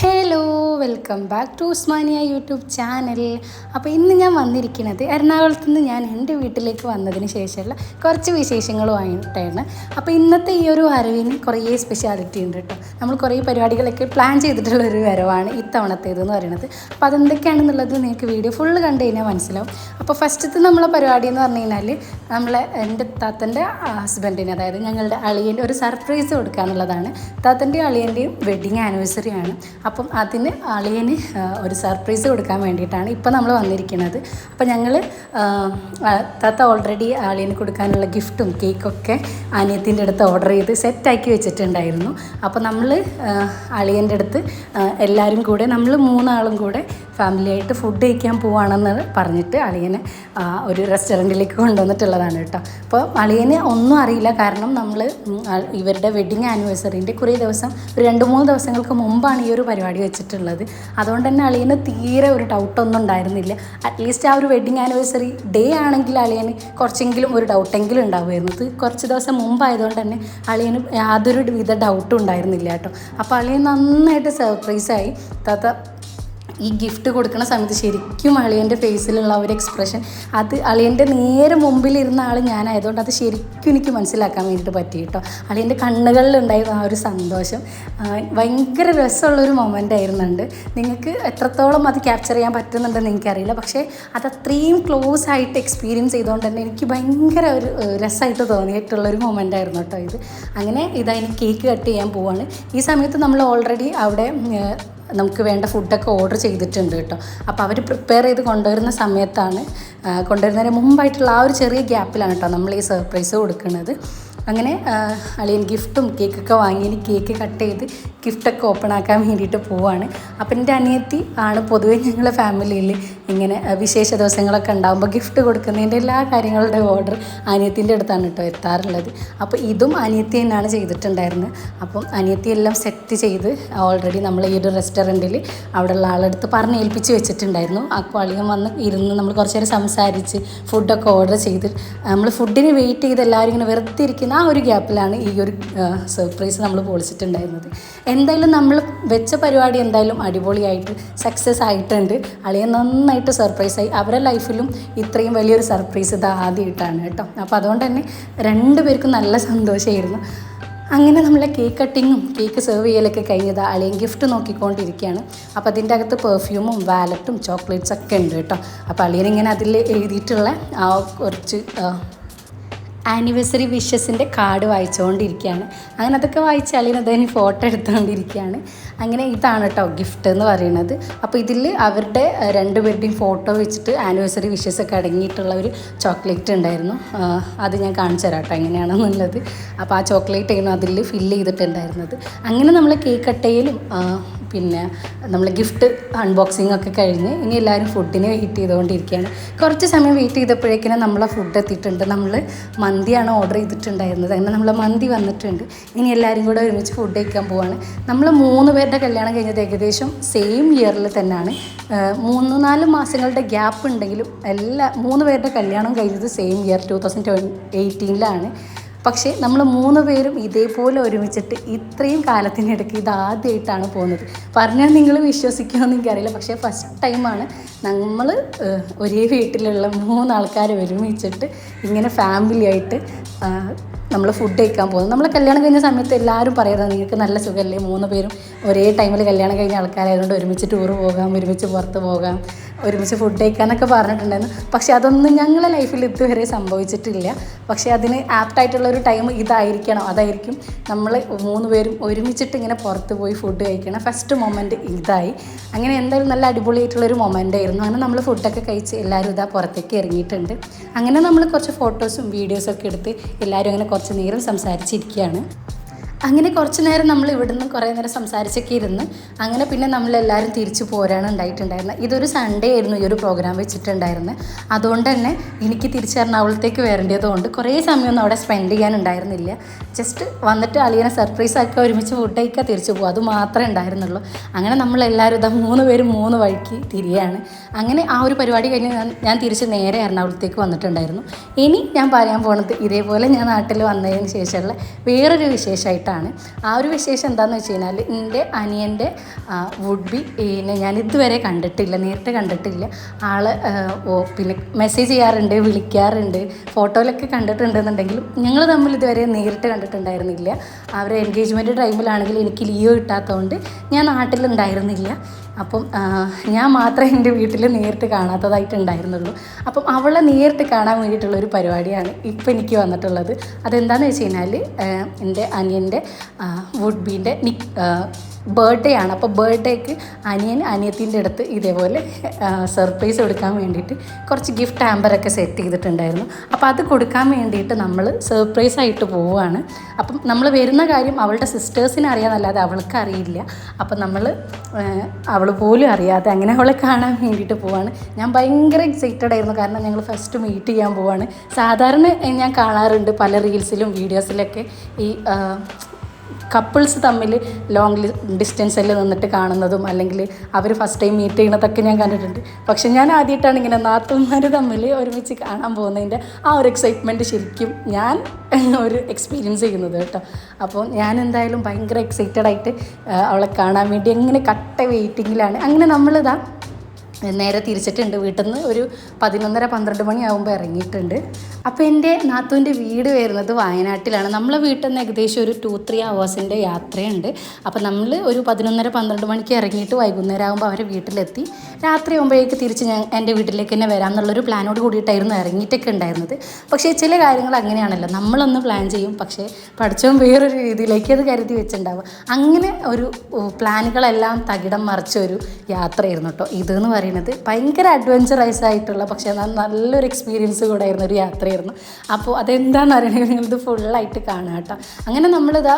Hello welcome back to Usmania YouTube channel അപ്പോൾ ഇന്ന് ഞാൻ വന്നിരിക്കുന്നത് എറണാകുളത്ത് നിന്ന് ഞാൻ എന്റെ വീട്ടിലേക്ക് വന്നതിന് ശേഷമുള്ള കുറച്ച് വിശേഷങ്ങളുമായിട്ടാണ്. അപ്പോൾ ഇന്നത്തെ ഈ ഒരു വരവിന് കുറേ സ്പെഷ്യാലിറ്റി ഉണ്ട് കേട്ടോ. നമ്മൾ കുറേ പരിപാടികളൊക്കെ പ്ലാൻ ചെയ്തിട്ടുള്ള ഒരു വരവാണ് ഇത്തവണത്തേത് എന്ന് പറയുന്നത്. അപ്പോൾ അതെന്തൊക്കെയാണെന്നുള്ളത് നിങ്ങൾക്ക് വീഡിയോ ഫുള്ള് കണ്ടു കഴിഞ്ഞാൽ മനസ്സിലാവും. അപ്പോൾ ഫസ്റ്റത്തെ നമ്മളെ പരിപാടി എന്ന് പറഞ്ഞു കഴിഞ്ഞാൽ നമ്മളെ എന്റെ താത്തന്റെ ഹസ്ബൻഡിന് അതായത് ഞങ്ങളുടെ അളിയന്റെ ഒരു സർപ്രൈസ് കൊടുക്കുക എന്നുള്ളതാണ് താത്തന്റെയും അളിയന്റെയും വെഡിങ് ആനിവേഴ്സറി ആണ്. അപ്പം അതിന് അളിയന് ഒരു സർപ്രൈസ് കൊടുക്കാൻ വേണ്ടിയിട്ടാണ് ഇപ്പം നമ്മൾ വന്നിരിക്കുന്നത്. അപ്പം ഞങ്ങൾ താത്ത ഓൾറെഡി അളിയന് കൊടുക്കാനുള്ള ഗിഫ്റ്റും കേക്കൊക്കെ അനിയത്തിന്റെ അടുത്ത് ഓർഡർ ചെയ്ത് സെറ്റാക്കി വെച്ചിട്ടുണ്ടായിരുന്നു. അപ്പോൾ നമ്മൾ അളിയന്റെ അടുത്ത് എല്ലാവരും കൂടെ നമ്മൾ മൂന്നാളും കൂടെ ഫാമിലി ആയിട്ട് ഫുഡ് കഴിക്കാൻ പോവാണെന്ന് പറഞ്ഞിട്ട് അളിയനെ ഒരു റെസ്റ്റോറന്റിലേക്ക് കൊണ്ടുവന്നിട്ടുള്ളതാണ് കേട്ടോ. അപ്പോൾ അളിയന് ഒന്നും അറിയില്ല. കാരണം നമ്മൾ ഇവരുടെ വെഡിങ് ആനിവേഴ്സറിന്റെ കുറേ ദിവസം ഒരു രണ്ട് മൂന്ന് ദിവസങ്ങൾക്ക് മുമ്പാണ് ഈ ഒരു പരിപാടി വെച്ചിട്ടുള്ളത്. അതുകൊണ്ട് തന്നെ അളിയന് തീരെ ഒരു ഡൗട്ടൊന്നും ഉണ്ടായിരുന്നില്ല. അറ്റ്ലീസ്റ്റ് ആ ഒരു വെഡിങ് ആനിവേഴ്സറി ഡേ ആണെങ്കിൽ അളിയന് കുറച്ചെങ്കിലും ഒരു ഡൗട്ടെങ്കിലും ഉണ്ടാവുമായിരുന്നു. ഇത് കുറച്ച് ദിവസം മുമ്പായതുകൊണ്ട് തന്നെ അളിയന് യാതൊരു വിധ ഡൗട്ടും ഉണ്ടായിരുന്നില്ല കേട്ടോ. അപ്പോൾ അളിയൻ നന്നായിട്ട് സർപ്രൈസായി താത്ത ഈ ഗിഫ്റ്റ് കൊടുക്കുന്ന സമയത്ത് ശരിക്കും അളിയന്റെ ഫേസിലുള്ള ഒരു എക്സ്പ്രഷൻ അത് അളിയന്റെ നേരെ മുമ്പിലിരുന്ന ആൾ ഞാനായതുകൊണ്ട് അത് ശരിക്കും എനിക്ക് മനസ്സിലാക്കാൻ വേണ്ടിയിട്ട് പറ്റി കേട്ടോ. അളിയന്റെ കണ്ണുകളിലുണ്ടായിരുന്ന ആ ഒരു സന്തോഷം ഭയങ്കര രസമുള്ളൊരു മൊമെന്റ് ആയിരുന്നുണ്ട്. നിങ്ങൾക്ക് എത്രത്തോളം അത് ക്യാപ്ചർ ചെയ്യാൻ പറ്റുന്നുണ്ടെന്ന് എനിക്കറിയില്ല. പക്ഷേ അത് അത്രയും ക്ലോസ് ആയിട്ട് എക്സ്പീരിയൻസ് ചെയ്തുകൊണ്ട് തന്നെ എനിക്ക് ഭയങ്കര ഒരു രസമായിട്ട് തോന്നിയിട്ടുള്ളൊരു മൊമെന്റ് ആയിരുന്നു കേട്ടോ ഇത്. അങ്ങനെ ഇതായി കേക്ക് കട്ട് ചെയ്യാൻ പോവാണ്. ഈ സമയത്ത് നമ്മൾ ഓൾറെഡി അവിടെ നമുക്ക് വേണ്ട ഫുഡൊക്കെ ഓർഡർ ചെയ്തിട്ടുണ്ട് കേട്ടോ. അപ്പോൾ അവർ പ്രിപ്പയർ ചെയ്ത് കൊണ്ടുവരുന്ന സമയത്താണ് കൊണ്ടുവരുന്നതിന് മുമ്പായിട്ടുള്ള ആ ഒരു ചെറിയ ഗ്യാപ്പിലാണ് കേട്ടോ നമ്മൾ ഈ സർപ്രൈസ് കൊടുക്കുന്നത്. അങ്ങനെ ആ, അളിയൻ ഗിഫ്റ്റും കേക്കൊക്കെ വാങ്ങി. കേക്ക് കട്ട് ചെയ്ത് ഗിഫ്റ്റൊക്കെ ഓപ്പൺ ആക്കാൻ വേണ്ടിയിട്ട് പോവാണ്. അപ്പം എന്റെ അനിയത്തി ആണ് പൊതുവേ ഞങ്ങളുടെ ഫാമിലിയിൽ ഇങ്ങനെ വിശേഷ ദിവസങ്ങളൊക്കെ ഉണ്ടാകുമ്പോൾ ഗിഫ്റ്റ് കൊടുക്കുന്നതിന്റെ എല്ലാ കാര്യങ്ങളുടെ ഓർഡർ അനിയത്തിന്റെ അടുത്താണ് കേട്ടോ എത്താറുള്ളത്. അപ്പോൾ ഇതും അനിയത്തി തന്നെയാണ് ചെയ്തിട്ടുണ്ടായിരുന്നത്. അപ്പം അനിയത്തി എല്ലാം സെറ്റ് ചെയ്ത് ഓൾറെഡി നമ്മൾ ഈ ഒരു റെസ്റ്റോറന്റിൽ അവിടെയുള്ള ആളെടുത്ത് പറഞ്ഞ് ഏൽപ്പിച്ച് വെച്ചിട്ടുണ്ടായിരുന്നു. അപ്പോൾ അളിയൻ വന്ന് ഇരുന്ന് നമ്മൾ കുറച്ച് നേരം സംസാരിച്ച് ഫുഡൊക്കെ ഓർഡർ ചെയ്ത് നമ്മൾ ഫുഡിന് വെയിറ്റ് ചെയ്ത് എല്ലാവരും ഇങ്ങനെ വെറുതെ ഇരിക്കുന്ന ആ ഒരു ഗ്യാപ്പിലാണ് ഈ ഒരു സർപ്രൈസ് നമ്മൾ പൊളിച്ചിട്ടുണ്ടായിരുന്നത്. എന്തായാലും നമ്മൾ വെച്ച പരിപാടി എന്തായാലും അടിപൊളിയായിട്ട് സക്സസ് ആയിട്ടുണ്ട്. അളിയെ നന്നായിട്ട് സർപ്രൈസായി അവരുടെ ലൈഫിലും ഇത്രയും വലിയൊരു സർപ്രൈസ് ഇത് ആദ്യമായിട്ടാണ് കേട്ടോ. അപ്പോൾ അതുകൊണ്ട് തന്നെ രണ്ടുപേർക്കും നല്ല സന്തോഷമായിരുന്നു. അങ്ങനെ നമ്മളെ കേക്ക് കട്ടിങ്ങും കേക്ക് സെർവ് ചെയ്യലൊക്കെ കഴിഞ്ഞത് അളിയൻ ഗിഫ്റ്റ് നോക്കിക്കൊണ്ടിരിക്കുകയാണ്. അപ്പോൾ അതിന്റെ അകത്ത് പെർഫ്യൂമും വാലറ്റും ചോക്ലേറ്റ്സ് ഒക്കെ ഉണ്ട് കേട്ടോ. അപ്പോൾ അളിയൻ ഇങ്ങനെ അതിൽ എഴുതിയിട്ടുള്ള ആ കുറച്ച് ആനിവേഴ്സറി വിഷസിന്റെ കാർഡ് വായിച്ചുകൊണ്ടിരിക്കുകയാണ്. അങ്ങനെ അതൊക്കെ വായിച്ച് അളിയൻ അതിന് ഫോട്ടോ എടുത്തുകൊണ്ടിരിക്കുകയാണ്. അങ്ങനെ ഇതാണ് കേട്ടോ ഗിഫ്റ്റ് എന്ന് പറയുന്നത്. അപ്പോൾ ഇതിൽ അവരുടെ രണ്ട് രണ്ടുപേരുടെയും ഫോട്ടോ വെച്ചിട്ട് ആനിവേഴ്സറി വിഷസ് ഒക്കെ അടങ്ങിയിട്ടുള്ള ഒരു ചോക്ലേറ്റ് ഉണ്ടായിരുന്നു. അത് ഞാൻ കാണിച്ചു തരാം കേട്ടോ എങ്ങനെയാണെന്നുള്ളത്. അപ്പോൾ ആ ചോക്ലേറ്റ് ആയിരുന്നു അതിൽ ഫില്ല് ചെയ്തിട്ടുണ്ടായിരുന്നത്. അങ്ങനെ നമ്മൾ കേക്ക് കട്ടയിലും പിന്നെ നമ്മൾ ഗിഫ്റ്റ് അൺബോക്സിംഗ് ഒക്കെ കഴിഞ്ഞ് ഇനി എല്ലാവരും ഫുഡിന് വെയിറ്റ് ചെയ്തുകൊണ്ടിരിക്കുകയാണ്. കുറച്ച് സമയം വെയിറ്റ് ചെയ്തപ്പോഴേക്കിനും നമ്മളെ ഫുഡ് എത്തിയിട്ടുണ്ട്. നമ്മൾ മന്തിയാണ് ഓർഡർ ചെയ്തിട്ടുണ്ടായിരുന്നത്. അങ്ങനെ നമ്മൾ മന്തി വന്നിട്ടുണ്ട്. ഇനി എല്ലാവരും കൂടെ ഒരുമിച്ച് ഫുഡ് കഴിക്കാൻ പോവാണ്. നമ്മൾ മൂന്ന് പേരുടെ കല്യാണം കഴിഞ്ഞത് ഏകദേശം സെയിം ഇയറിൽ തന്നെയാണ് മൂന്ന് നാല് മാസങ്ങളുടെ ഗ്യാപ്പ് ഉണ്ടെങ്കിലും എല്ലാ മൂന്ന് പേരുടെ കല്യാണം കഴിഞ്ഞത് same year two thousand twenty എയ്റ്റീനിലാണ് പക്ഷേ നമ്മൾ മൂന്ന് പേരും ഇതേപോലെ ഒരുമിച്ചിട്ട് ഇത്രയും കാലത്തിനിടയ്ക്ക് ഇത് ആദ്യമായിട്ടാണ് പോകുന്നത്. പറഞ്ഞാൽ നിങ്ങൾ വിശ്വസിക്കുമെന്ന് എനിക്കറിയില്ല. പക്ഷേ ഫസ്റ്റ് ടൈമാണ് നമ്മൾ ഒരേ വീട്ടിലുള്ള മൂന്നാൾക്കാർ ഒരുമിച്ചിട്ട് ഇങ്ങനെ ഫാമിലി ആയിട്ട് നമ്മൾ ഫുഡ് കഴിക്കാൻ പോകുന്നത് നമ്മൾ കല്യാണം കഴിഞ്ഞ സമയത്ത് എല്ലാവരും പറയുന്നത് നിങ്ങൾക്ക് നല്ല സുഖമല്ലേ മൂന്ന് പേരും ഒരേ ടൈമിൽ കല്യാണം കഴിഞ്ഞ ആൾക്കാരായതുകൊണ്ട് ഒരുമിച്ച് ടൂർ പോകാം ഒരുമിച്ച് പുറത്ത് പോകാം. ഒരുമിച്ച് ഫുഡ് കഴിക്കാനൊക്കെ പറഞ്ഞിട്ടുണ്ടായിരുന്നു. പക്ഷേ അതൊന്നും ഞങ്ങളുടെ ലൈഫിൽ ഇതുവരെ സംഭവിച്ചിട്ടില്ല. പക്ഷേ അതിന് ആപ്റ്റായിട്ടുള്ള ഒരു ടൈം ഇതായിരിക്കണം. അതായിരിക്കും നമ്മൾ മൂന്ന് പേരും ഒരുമിച്ചിട്ട് ഇങ്ങനെ പുറത്ത് പോയി ഫുഡ് കഴിക്കണം ഫസ്റ്റ് മൊമെന്റ് ഇതായി. അങ്ങനെ എന്തായാലും നല്ല അടിപൊളിയായിട്ടുള്ളൊരു മൊമെന്റ് ആയിരുന്നു. അങ്ങനെ നമ്മൾ ഫുഡൊക്കെ കഴിച്ച് എല്ലാവരും ഇതാ പുറത്തേക്ക് ഇറങ്ങിയിട്ടുണ്ട്. അങ്ങനെ നമ്മൾ കുറച്ച് ഫോട്ടോസും വീഡിയോസൊക്കെ എടുത്ത് എല്ലാവരും അങ്ങനെ കുറച്ച് നേരം സംസാരിച്ചിരിക്കുകയാണ്. അങ്ങനെ കുറച്ച് നേരം നമ്മൾ ഇവിടുന്ന് കുറേ നേരം സംസാരിച്ചൊക്കെ ഇരുന്ന് അങ്ങനെ പിന്നെ നമ്മളെല്ലാവരും തിരിച്ചു പോരാണ് ഉണ്ടായിട്ടുണ്ടായിരുന്നത്. ഇതൊരു സൺഡേ ആയിരുന്നു ഈ ഒരു പ്രോഗ്രാം വെച്ചിട്ടുണ്ടായിരുന്നത്. അതുകൊണ്ട് തന്നെ എനിക്ക് തിരിച്ച് എറണാകുളത്തേക്ക് വരേണ്ടതുകൊണ്ട് കുറേ സമയമൊന്നും അവിടെ സ്പെൻഡ് ചെയ്യാനുണ്ടായിരുന്നില്ല ജസ്റ്റ് വന്നിട്ട് അളിയനെ സർപ്രൈസ് ആക്കി ഒരുമിച്ച് ഫുഡ് കഴിക്കുക തിരിച്ചു പോകും അത് മാത്രമേ ഉണ്ടായിരുന്നുള്ളൂ. അങ്ങനെ നമ്മളെല്ലാവരും ഇതാ മൂന്ന് പേരും മൂന്ന് വഴിക്ക് തിരിയാണ്. അങ്ങനെ ആ ഒരു പരിപാടി കഴിഞ്ഞ് ഞാൻ ഞാൻ തിരിച്ച് നേരെ എറണാകുളത്തേക്ക് വന്നിട്ടുണ്ടായിരുന്നു. ഇനി ഞാൻ പറയാൻ പോണത് ഇതേപോലെ ഞാൻ നാട്ടിൽ വന്നതിന് ശേഷമുള്ള വേറൊരു വിശേഷമായിട്ടാണ്. വേണ്ടിയിട്ടാണ് ആ ഒരു വിശേഷം എന്താണെന്ന് വെച്ച് കഴിഞ്ഞാൽ എന്റെ അനിയന്റെ വുഡ് ബി പിന്നെ ഞാൻ ഇതുവരെ കണ്ടിട്ടില്ല നേരിട്ട് കണ്ടിട്ടില്ല. ആൾ പിന്നെ മെസ്സേജ് ചെയ്യാറുണ്ട് വിളിക്കാറുണ്ട് ഫോട്ടോയിലൊക്കെ കണ്ടിട്ടുണ്ടെന്നുണ്ടെങ്കിലും ഞങ്ങൾ തമ്മിൽ ഇതുവരെ നേരിട്ട് കണ്ടിട്ടുണ്ടായിരുന്നില്ല. അവരെ എൻഗേജ്മെന്റ് ടൈമിലാണെങ്കിൽ എനിക്ക് ലീവ് കിട്ടാത്തതുകൊണ്ട് ഞാൻ നാട്ടിലുണ്ടായിരുന്നില്ല. അപ്പം ഞാൻ മാത്രമേ എന്റെ വീട്ടിൽ നേരിട്ട് കാണാത്തതായിട്ടുണ്ടായിരുന്നുള്ളൂ. അപ്പം അവളെ നേരിട്ട് കാണാൻ വേണ്ടിയിട്ടുള്ള ഒരു പരിപാടിയാണ് ഇപ്പം എനിക്ക് വന്നിട്ടുള്ളത്. അതെന്താണെന്ന് വെച്ച് കഴിഞ്ഞാൽ എന്റെ അനിയന്റെ വുഡ് ബീന്റെ നിക് ബർത്ത്ഡേ ആണ്. അപ്പോൾ ബർത്ത്ഡേക്ക് അനിയൻ അനിയത്തിന്റെ അടുത്ത് ഇതേപോലെ സർപ്രൈസ് കൊടുക്കാൻ വേണ്ടിയിട്ട് കുറച്ച് ഗിഫ്റ്റ് ആമ്പറൊക്കെ സെറ്റ് ചെയ്തിട്ടുണ്ടായിരുന്നു. അപ്പോൾ അത് കൊടുക്കാൻ വേണ്ടിയിട്ട് നമ്മൾ സർപ്രൈസ് ആയിട്ട് പോവുകയാണ്. അപ്പം നമ്മൾ വരുന്ന കാര്യം അവളുടെ സിസ്റ്റേഴ്സിന് അറിയാമെന്നല്ലാതെ അവൾക്ക് അറിയില്ല. അപ്പം നമ്മൾ അവൾ പോലും അറിയാതെ അങ്ങനെ അവളെ കാണാൻ വേണ്ടിയിട്ട് പോവാണ് ഞാൻ ഭയങ്കര എക്സൈറ്റഡ് ആയിരുന്നു. കാരണം ഞങ്ങൾ ഫസ്റ്റ് മീറ്റ് ചെയ്യാൻ പോവാണ് സാധാരണ ഞാൻ കാണാറുണ്ട് പല റീൽസിലും വീഡിയോസിലൊക്കെ ഈ കപ്പിൾസ് തമ്മിൽ ലോങ് ഡിസ്റ്റൻസിൽ നിന്നിട്ട് കാണുന്നതും അല്ലെങ്കിൽ അവർ ഫസ്റ്റ് ടൈം മീറ്റ് ചെയ്യുന്നതൊക്കെ ഞാൻ കണ്ടിട്ടുണ്ട്. പക്ഷെ ഞാൻ ആദ്യമായിട്ടാണ് ഇങ്ങനെ നാത്തുമാർ തമ്മിൽ ഒരുമിച്ച് കാണാൻ പോകുന്നതിന്റെ ആ ഒരു എക്സൈറ്റ്മെന്റ് ശരിക്കും ഞാൻ ഒരു എക്സ്പീരിയൻസ് ചെയ്യുന്നത് കേട്ടോ. അപ്പോൾ ഞാൻ എന്തായാലും ഭയങ്കര എക്സൈറ്റഡ് ആയിട്ട് അവളെ കാണാൻ വേണ്ടി എങ്ങനെ കട്ട വെയിറ്റിങ്ങിലാണ് അങ്ങനെ നമ്മളിതാ നേരെ തിരിച്ചിട്ടുണ്ട്. വീട്ടിൽ നിന്ന് ഒരു പതിനൊന്നര പന്ത്രണ്ട് മണിയാകുമ്പോൾ ഇറങ്ങിയിട്ടുണ്ട്. അപ്പോൾ എന്റെ നാത്തൂന്റെ വീട് വരുന്നത് വയനാട്ടിലാണ്. നമ്മളെ വീട്ടിൽ നിന്ന് ഏകദേശം ഒരു ടു ത്രീ അവേഴ്സിന്റെ യാത്രയുണ്ട്. അപ്പോൾ നമ്മൾ ഒരു പതിനൊന്നര പന്ത്രണ്ട് മണിക്ക് ഇറങ്ങിയിട്ട് വൈകുന്നേരം ആകുമ്പോൾ അവരെ വീട്ടിലെത്തി. രാത്രി ആകുമ്പോഴേക്ക് തിരിച്ച് ഞാൻ എന്റെ വീട്ടിലേക്ക് തന്നെ വരാം എന്നുള്ളൊരു പ്ലാനോട് കൂടിയിട്ടായിരുന്നു ഇറങ്ങിയിട്ടൊക്കെ ഉണ്ടായിരുന്നത്. പക്ഷേ ചില കാര്യങ്ങൾ അങ്ങനെയാണല്ലോ. നമ്മളൊന്ന് പ്ലാൻ ചെയ്യും. പക്ഷേ പഠിച്ചവും വേറൊരു രീതിയിലേക്ക് അത് കരുതി വെച്ചിട്ടുണ്ടാവും അങ്ങനെ ഒരു പ്ലാനുകളെല്ലാം തകിടം മറിച്ച ഒരു യാത്രയായിരുന്നു കേട്ടോ ഇതെന്ന് പറയുന്നത്. ഭയങ്കര അഡ്വഞ്ചറൈസ് ആയിട്ടുള്ള പക്ഷേ നല്ലൊരു എക്സ്പീരിയൻസ് കൂടെ ആയിരുന്ന ഒരു യാത്രയായിരുന്നു. അപ്പോൾ അതെന്താണെന്ന് അറിയണമെങ്കിൽ ഇത് ഫുള്ളായിട്ട് കാണുക കേട്ടോ. അങ്ങനെ നമ്മളിതാ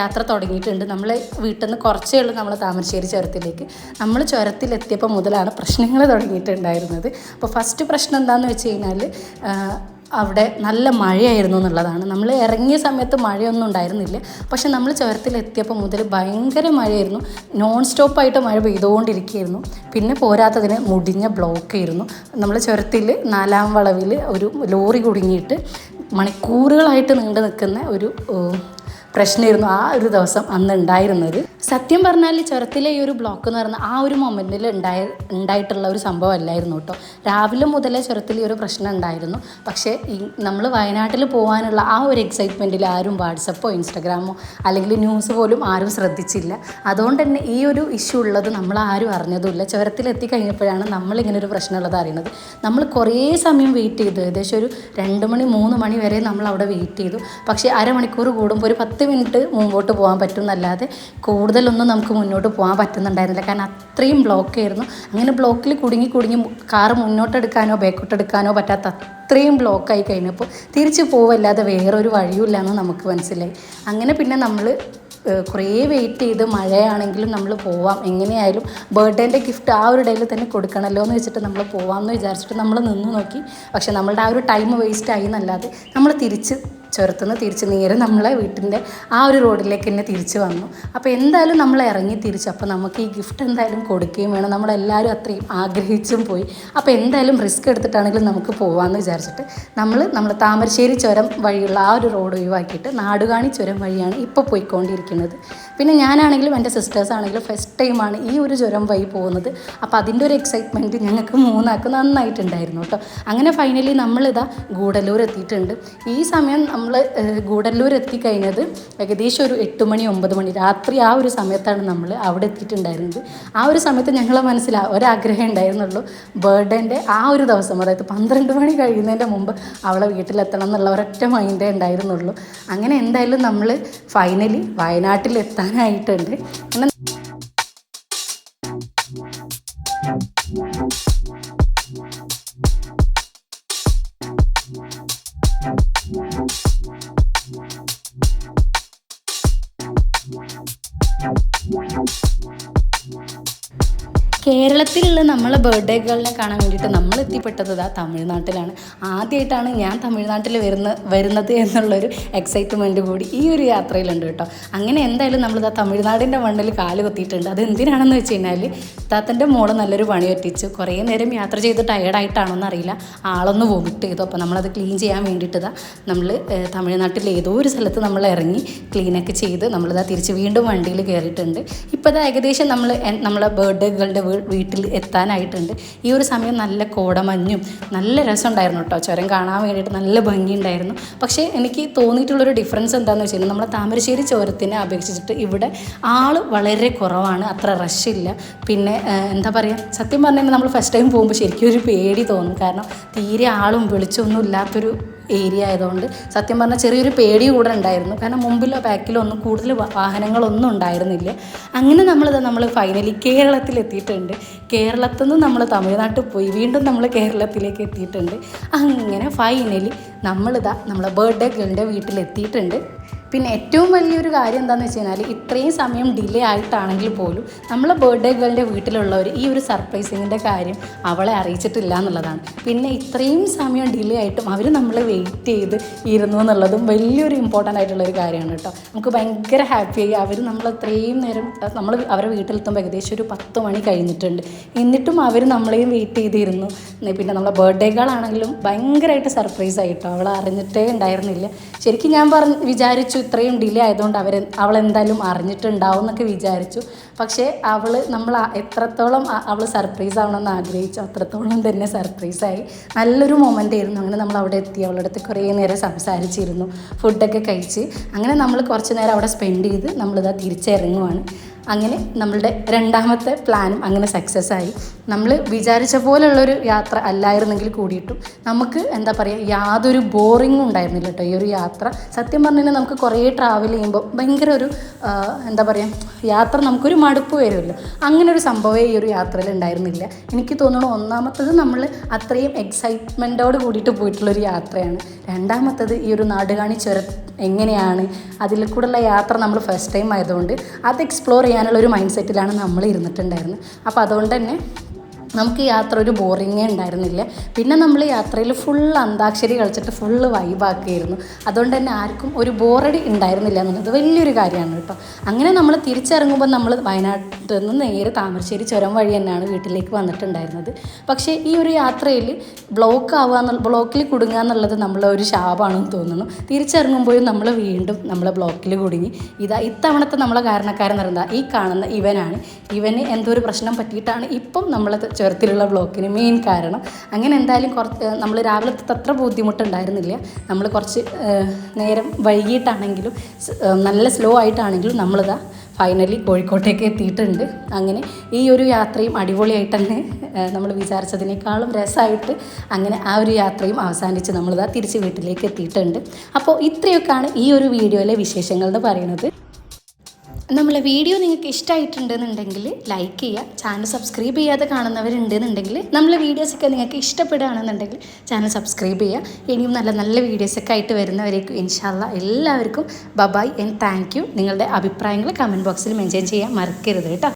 യാത്ര തുടങ്ങിയിട്ടുണ്ട്. നമ്മൾ വീട്ടിൽ നിന്ന് കുറച്ചേ ഉള്ളൂ നമ്മൾ താമരശ്ശേരി ചുരത്തിലേക്ക്. നമ്മൾ ചുരത്തിലെത്തിയപ്പോൾ മുതലാണ് പ്രശ്നങ്ങൾ തുടങ്ങിയിട്ടുണ്ടായിരുന്നത്. അപ്പോൾ ഫസ്റ്റ് പ്രശ്നം എന്താണെന്ന് വെച്ച് കഴിഞ്ഞാൽ അവിടെ നല്ല മഴയായിരുന്നു എന്നുള്ളതാണ്. നമ്മൾ ഇറങ്ങിയ സമയത്ത് മഴയൊന്നും ഉണ്ടായിരുന്നില്ല. പക്ഷെ നമ്മൾ ചുരത്തിലെത്തിയപ്പോൾ മുതൽ ഭയങ്കര മഴയായിരുന്നു. നോൺ സ്റ്റോപ്പായിട്ട് മഴ പെയ്തുകൊണ്ടിരിക്കുകയായിരുന്നു. പിന്നെ പോരാത്തതിന് മുടിഞ്ഞ ബ്ലോക്ക് ആയിരുന്നു നമ്മൾ ചുരത്തിൽ നാലാം വളവിൽ ഒരു ലോറി കുടുങ്ങിയിട്ട് മണിക്കൂറുകളായിട്ട് നീണ്ടു നിൽക്കുന്ന ഒരു പ്രശ്നമായിരുന്നു ആ ഒരു ദിവസം അന്ന് ഉണ്ടായിരുന്നത്. സത്യം പറഞ്ഞാൽ ചുരത്തിലെ ഈ ഒരു ബ്ലോക്ക് എന്ന് പറയുന്ന ആ ഒരു മൊമെന്റിൽ ഉണ്ടായ ഉണ്ടായിട്ടുള്ള ഒരു സംഭവം അല്ലായിരുന്നു കേട്ടോ. രാവിലെ മുതലേ ചുരത്തിൽ ഈ ഒരു പ്രശ്നം ഉണ്ടായിരുന്നു. പക്ഷേ ഈ നമ്മൾ വയനാട്ടിൽ പോകാനുള്ള ആ ഒരു എക്സൈറ്റ്മെന്റിൽ ആരും വാട്സപ്പോ ഇൻസ്റ്റാഗ്രാമോ അല്ലെങ്കിൽ ന്യൂസ് പോലും ആരും ശ്രദ്ധിച്ചില്ല. അതുകൊണ്ട് തന്നെ ഈ ഒരു ഇഷ്യൂ ഉള്ളത് നമ്മൾ ആരും അറിഞ്ഞതുമില്ല. ചുരത്തിലെത്തി കഴിഞ്ഞപ്പോഴാണ് നമ്മളിങ്ങനെ ഒരു പ്രശ്നമുള്ളത് അറിയുന്നത്. നമ്മൾ കുറേ സമയം വെയിറ്റ് ചെയ്തു. ഏകദേശം ഒരു രണ്ട് മണി മൂന്ന് മണി വരെ നമ്മൾ അവിടെ വെയിറ്റ് ചെയ്തു. പക്ഷേ അരമണിക്കൂർ കൂടുമ്പോൾ ഒരു പത്ത് മിനിറ്റ് മുമ്പോട്ട് പോകാൻ പറ്റും എന്നല്ലാതെ കൂടുതലൊന്നും നമുക്ക് മുന്നോട്ട് പോകാൻ പറ്റുന്നുണ്ടായിരുന്നില്ല. കാരണം അത്രയും ബ്ലോക്ക് ആയിരുന്നു. അങ്ങനെ ബ്ലോക്കിൽ കുടുങ്ങി കുടുങ്ങി കാറ് മുന്നോട്ടെടുക്കാനോ ബാക്കോട്ടെടുക്കാനോ പറ്റാത്ത അത്രയും ബ്ലോക്കായി കഴിഞ്ഞപ്പോൾ തിരിച്ച് പോവല്ലാതെ വേറൊരു വഴിയുമില്ല എന്ന് നമുക്ക് മനസ്സിലായി. അങ്ങനെ പിന്നെ നമ്മൾ കുറേ വെയിറ്റ് ചെയ്ത് മഴയാണെങ്കിലും നമ്മൾ പോവാം. എങ്ങനെയായാലും ബർത്ത്ഡേന്റെ ഗിഫ്റ്റ് ആ ഒരു ഡേയിൽ തന്നെ കൊടുക്കണമല്ലോ എന്ന് വെച്ചിട്ട് നമ്മൾ പോവാമെന്ന് വിചാരിച്ചിട്ട് നമ്മൾ നിന്ന് നോക്കി. പക്ഷെ നമ്മളുടെ ആ ഒരു ടൈം വേസ്റ്റ് ആയി എന്നല്ലാതെ നമ്മൾ തിരിച്ച് ചുരത്തുനിന്ന് തിരിച്ച് നേരെ നമ്മളെ വീട്ടിന്റെ ആ ഒരു റോഡിലേക്ക് തന്നെ തിരിച്ച് വന്നു. അപ്പോൾ എന്തായാലും നമ്മൾ ഇറങ്ങി തിരിച്ചു. അപ്പോൾ നമുക്ക് ഈ ഗിഫ്റ്റ് എന്തായാലും കൊടുക്കുകയും വേണം. നമ്മളെല്ലാവരും അത്രയും ആഗ്രഹിച്ചും പോയി. അപ്പോൾ എന്തായാലും റിസ്ക് എടുത്തിട്ടാണെങ്കിലും നമുക്ക് പോകാമെന്ന് വിചാരിച്ചിട്ട് നമ്മൾ നമ്മൾ താമരശ്ശേരി ചുരം വഴിയുള്ള ആ ഒരു റോഡ് ഒഴിവാക്കിയിട്ട് നാടുകാണി ചുരം വഴിയാണ് ഇപ്പോൾ പോയിക്കൊണ്ടിരിക്കുന്നത്. പിന്നെ ഞാനാണെങ്കിലും എന്റെ സിസ്റ്റേഴ്സ് ആണെങ്കിലും ഫസ്റ്റ് ടൈമാണ് ഈ ഒരു ചുരം വഴി പോകുന്നത്. അപ്പോൾ അതിന്റെ ഒരു എക്സൈറ്റ്മെന്റ് ഞങ്ങൾക്ക് മൂന്നാൾക്ക് നന്നായിട്ടുണ്ടായിരുന്നു കേട്ടോ. അങ്ങനെ ഫൈനലി നമ്മളിതാ ഗൂഡല്ലൂർ എത്തിയിട്ടുണ്ട്. ഈ സമയം നമ്മൾ ഗൂഡല്ലൂർ എത്തിക്കഴിഞ്ഞത് ഏകദേശം ഒരു എട്ട് മണി ഒമ്പത് മണി രാത്രി ആ ഒരു സമയത്താണ് നമ്മൾ അവിടെ എത്തിയിട്ടുണ്ടായിരുന്നത്. ആ ഒരു സമയത്ത് ഞങ്ങളെ മനസ്സിൽ ഒരാഗ്രഹം ഉണ്ടായിരുന്നുള്ളൂ ബർത്ത്ഡേന്റെ ആ ഒരു ദിവസം അതായത് പന്ത്രണ്ട് മണി കഴിയുന്നതിന്റെ മുമ്പ് അവളെ വീട്ടിലെത്തണം എന്നുള്ള ഒരൊറ്റ മൈൻഡേ ഉണ്ടായിരുന്നുള്ളൂ. അങ്ങനെ എന്തായാലും നമ്മൾ ഫൈനലി വയനാട്ടിൽ എത്താനായിട്ടുണ്ട് അങ്ങനെ കേരളത്തിലുള്ള നമ്മളെ ബർത്ത്ഡേ ഗേളിനെ കാണാൻ വേണ്ടിയിട്ട് നമ്മൾ എത്തിപ്പെട്ടത് ഇതാ തമിഴ്നാട്ടിലാണ്. ആദ്യമായിട്ടാണ് ഞാൻ തമിഴ്നാട്ടിൽ വരുന്ന വരുന്നത് എന്നുള്ളൊരു എക്സൈറ്റ്മെന്റ് കൂടി ഈ ഒരു യാത്രയിലുണ്ട് കേട്ടോ. അങ്ങനെ എന്തായാലും നമ്മൾ നമ്മളിതാ തമിഴ്നാടിന്റെ മണ്ണിൽ കാൽ കൊത്തിയിട്ടുണ്ട്. അത് എന്തിനാണെന്ന് വെച്ച് കഴിഞ്ഞാൽ താത്തന്റെ മോൾ നല്ലൊരു പണി പറ്റിച്ചു. കുറേ നേരം യാത്ര ചെയ്ത് ടയേർഡായിട്ടാണോ എന്നറിയില്ല. ആളൊന്ന് വോമിറ്റ് ചെയ്തു. അപ്പോൾ നമ്മളത് ക്ലീൻ ചെയ്യാൻ വേണ്ടിയിട്ട് ഇതാ നമ്മൾ തമിഴ്നാട്ടിൽ ഏതോ ഒരു സ്ഥലത്ത് നമ്മൾ ഇറങ്ങി ക്ലീനൊക്കെ ചെയ്ത് നമ്മളിതാ തിരിച്ച് വീണ്ടും വണ്ടിയിൽ കയറിയിട്ടുണ്ട്. ഇപ്പോൾ ഇത് ഏകദേശം നമ്മൾ നമ്മളെ ബർത്ത്ഡേകളുടെ വീട്ടിൽ എത്താനായിട്ടുണ്ട്. ഈ ഒരു സമയം നല്ല കോടമഞ്ഞും നല്ല രസമുണ്ടായിരുന്നു കേട്ടോ. ചുരം കാണാൻ വേണ്ടിയിട്ട് നല്ല ഭംഗിയുണ്ടായിരുന്നു. പക്ഷേ എനിക്ക് തോന്നിയിട്ടുള്ളൊരു ഡിഫറൻസ് എന്താണെന്ന് വെച്ച് കഴിഞ്ഞാൽ നമ്മളെ താമരശ്ശേരി ചുരത്തിനെ അപേക്ഷിച്ചിട്ട് ഇവിടെ ആൾ വളരെ കുറവാണ്. അത്ര റഷില്ല പിന്നെ എന്താ പറയുക സത്യം പറഞ്ഞാൽ നമ്മൾ ഫസ്റ്റ് ടൈം പോകുമ്പോൾ ശരിക്കും ഒരു പേടി തോന്നും. കാരണം തീരെ ആളും വെളിച്ചമൊന്നും ഇല്ലാത്തൊരു ഏരിയ ആയതുകൊണ്ട് സത്യം പറഞ്ഞാൽ ചെറിയൊരു പേടി കൂടെ ഉണ്ടായിരുന്നു. കാരണം മുമ്പിലോ ബാക്കിലോ ഒന്നും കൂടുതൽ വാഹനങ്ങളൊന്നും ഉണ്ടായിരുന്നില്ല. അങ്ങനെ നമ്മളിത് നമ്മൾ ഫൈനലി കേരളത്തിൽ എത്തിയിട്ടുണ്ട്. കേരളത്തിൽ നിന്ന് നമ്മൾ തമിഴ്നാട്ടിൽ പോയി വീണ്ടും നമ്മൾ കേരളത്തിലേക്ക് എത്തിയിട്ടുണ്ട്. അങ്ങനെ ഫൈനലി നമ്മളിതാ നമ്മളെ ബർത്ത്ഡേ ഗേളിന്റെ വീട്ടിലെത്തിയിട്ടുണ്ട്. പിന്നെ ഏറ്റവും വലിയൊരു കാര്യം എന്താണെന്ന് വെച്ച് കഴിഞ്ഞാൽ ഇത്രയും സമയം ഡിലേ ആയിട്ടാണെങ്കിൽ പോലും നമ്മളെ ബർത്ത്ഡേ ഗേളിന്റെ വീട്ടിലുള്ളവർ ഈ ഒരു സർപ്രൈസിങ്ങിന്റെ കാര്യം അവളെ അറിയിച്ചിട്ടില്ല എന്നുള്ളതാണ്. പിന്നെ ഇത്രയും സമയം ഡിലേ ആയിട്ടും അവർ നമ്മളെ വെയിറ്റ് ചെയ്ത് ഇരുന്നു എന്നുള്ളതും വലിയൊരു ഇമ്പോർട്ടന്റ് ആയിട്ടുള്ള ഒരു കാര്യമാണ് കേട്ടോ. നമുക്ക് ഭയങ്കര ഹാപ്പിയായി അവർ നമ്മൾ ഇത്രയും നേരം നമ്മൾ അവരെ വീട്ടിലെത്തുമ്പോൾ ഏകദേശം ഒരു പത്ത് മണി കഴിഞ്ഞിട്ടുണ്ട്. എന്നിട്ടും അവർ നമ്മളെയും വെയിറ്റ് ചെയ്തിരുന്നു. പിന്നെ നമ്മളെ ബർത്ത്ഡേ ഗേളാണെങ്കിലും ഭയങ്കരമായിട്ട് സർപ്രൈസ് ആയിട്ടോ. അവൾ അറിഞ്ഞിട്ടേ ഉണ്ടായിരുന്നില്ല. ശരിക്കും ഞാൻ പറഞ്ഞ് വിചാരിച്ചു ഇത്രയും ഡിലേ ആയതുകൊണ്ട് അവർ അവൾ എന്തായാലും അറിഞ്ഞിട്ടുണ്ടാവും എന്നൊക്കെ വിചാരിച്ചു. പക്ഷേ അവൾ നമ്മൾ എത്രത്തോളം അവൾ സർപ്രൈസ് ആവണമെന്ന് ആഗ്രഹിച്ചു അത്രത്തോളം തന്നെ സർപ്രൈസായി നല്ലൊരു മൊമെന്റ് ആയിരുന്നു. അങ്ങനെ നമ്മൾ അവിടെ എത്തി അവളുടെ അടുത്ത് കുറേ നേരം സംസാരിച്ചിരുന്നു. ഫുഡൊക്കെ കഴിച്ച്. അങ്ങനെ നമ്മൾ കുറച്ച് നേരം അവിടെ സ്പെൻഡ് ചെയ്ത് നമ്മളിതാ തിരിച്ചിറങ്ങുവാണ്. അങ്ങനെ നമ്മളുടെ രണ്ടാമത്തെ പ്ലാനും അങ്ങനെ സക്സസ് ആയി. നമ്മൾ വിചാരിച്ച പോലുള്ളൊരു യാത്ര അല്ലായിരുന്നെങ്കിൽ കൂടിയിട്ടും നമുക്ക് എന്താ പറയുക യാതൊരു ബോറിങ്ങും ഉണ്ടായിരുന്നില്ല കേട്ടോ ഈ ഒരു യാത്ര. സത്യം പറഞ്ഞു നമുക്ക് കുറേ ട്രാവൽ ചെയ്യുമ്പോൾ ഭയങ്കര ഒരു എന്താ പറയുക യാത്ര നമുക്കൊരു മടുപ്പ് വരുമല്ലോ. അങ്ങനെ ഒരു സംഭവമേ ഈ ഒരു യാത്രയിൽ ഉണ്ടായിരുന്നില്ല. എനിക്ക് തോന്നുന്നു ഒന്നാമത്തത് നമ്മൾ അത്രയും എക്സൈറ്റ്മെന്റോട് കൂടിയിട്ട് പോയിട്ടുള്ളൊരു യാത്രയാണ്. രണ്ടാമത്തത് ഈ ഒരു നാടുകാണി ചുരം എങ്ങനെയാണ്? അതിൽ കൂടെയുള്ള യാത്ര നമ്മൾ ഫസ്റ്റ് ടൈം ആയതുകൊണ്ട് അത് എക്സ്പ്ലോർ ചെയ്യാനുള്ള ഒരു മൈൻഡ് സെറ്റിലാണ് നമ്മൾ ഇരുന്നിട്ടുണ്ടായിരുന്നത്. അപ്പോൾ അതുകൊണ്ട് തന്നെ നമുക്ക് യാത്ര ഒരു ബോറിങ്ങേ ഉണ്ടായിരുന്നില്ല. പിന്നെ നമ്മൾ യാത്രയിൽ ഫുൾ അന്താക്ഷരി കളിച്ചിട്ട് ഫുള്ള് വൈബാക്കിയിരുന്നു അതുകൊണ്ട് തന്നെ ആർക്കും ഒരു ബോറടി ഉണ്ടായിരുന്നില്ല എന്നുള്ളത്. വലിയൊരു കാര്യമാണ് കേട്ടോ. അങ്ങനെ നമ്മൾ തിരിച്ചിറങ്ങുമ്പോൾ നമ്മൾ വയനാട്ടിൽ നിന്ന് നേരെ താമരശ്ശേരി ചുരം വഴി തന്നെയാണ് വീട്ടിലേക്ക് വന്നിട്ടുണ്ടായിരുന്നത്. പക്ഷേ ഈ ഒരു യാത്രയിൽ ബ്ലോക്ക് ആവുക എന്നുള്ള ബ്ലോക്കിൽ കുടുങ്ങുക എന്നുള്ളത് നമ്മളെ ഒരു ശാപമാണെന്ന് തോന്നുന്നു. തിരിച്ചിറങ്ങുമ്പോഴും നമ്മൾ വീണ്ടും നമ്മളെ ബ്ലോക്കിൽ കുടുങ്ങി. ഇതാ ഇത്തവണത്തെ നമ്മളെ കാരണക്കാരൻ പറയുന്നത് ഈ കാണുന്ന ഇവനാണ്. ഇവന് എന്തോ ഒരു പ്രശ്നം പറ്റിയിട്ടാണ് ഇപ്പം നമ്മളെ ചുരത്തിലുള്ള ബ്ലോക്കിന് മെയിൻ കാരണം. അങ്ങനെ എന്തായാലും കുറച്ച് നമ്മൾ രാവിലെ അത്ര ബുദ്ധിമുട്ടുണ്ടായിരുന്നില്ല. നമ്മൾ കുറച്ച് നേരം വൈകിട്ടാണെങ്കിലും നല്ല സ്ലോ ആയിട്ടാണെങ്കിലും നമ്മളിതാ ഫൈനലി കോഴിക്കോട്ടേക്ക് എത്തിയിട്ടുണ്ട്. അങ്ങനെ ഈ ഒരു യാത്രയും അടിപൊളിയായിട്ട് തന്നെ നമ്മൾ വിചാരിച്ചതിനേക്കാളും രസമായിട്ട് അങ്ങനെ ആ ഒരു യാത്രയും അവസാനിച്ച് നമ്മളിതാ തിരിച്ച് വീട്ടിലേക്ക് എത്തിയിട്ടുണ്ട്. അപ്പോൾ ഇത്രയൊക്കെയാണ് ഈ ഒരു വീഡിയോയിലെ വിശേഷങ്ങൾ എന്ന് പറയുന്നത്. നമ്മളെ വീഡിയോ നിങ്ങൾക്ക് ഇഷ്ടമായിട്ടുണ്ടെന്നുണ്ടെങ്കിൽ ലൈക്ക് ചെയ്യുക ചാനൽ സബ്സ്ക്രൈബ് ചെയ്യാതെ കാണുന്നവരുണ്ടെന്നുണ്ടെങ്കിൽ നമ്മളെ വീഡിയോസൊക്കെ നിങ്ങൾക്ക് ഇഷ്ടപ്പെടുകയാണെന്നുണ്ടെങ്കിൽ ചാനൽ സബ്സ്ക്രൈബ് ചെയ്യുക. ഇനിയും നല്ല നല്ല വീഡിയോസൊക്കെ ആയിട്ട് വരുന്നവരേക്കും ഇൻഷാല്ല എല്ലാവർക്കും ബബായ് ആൻഡ് താങ്ക് നിങ്ങളുടെ അഭിപ്രായങ്ങൾ കമന്റ് ബോക്സിൽ മെൻഷൻ ചെയ്യാൻ മറക്കരുത് കേട്ടോ.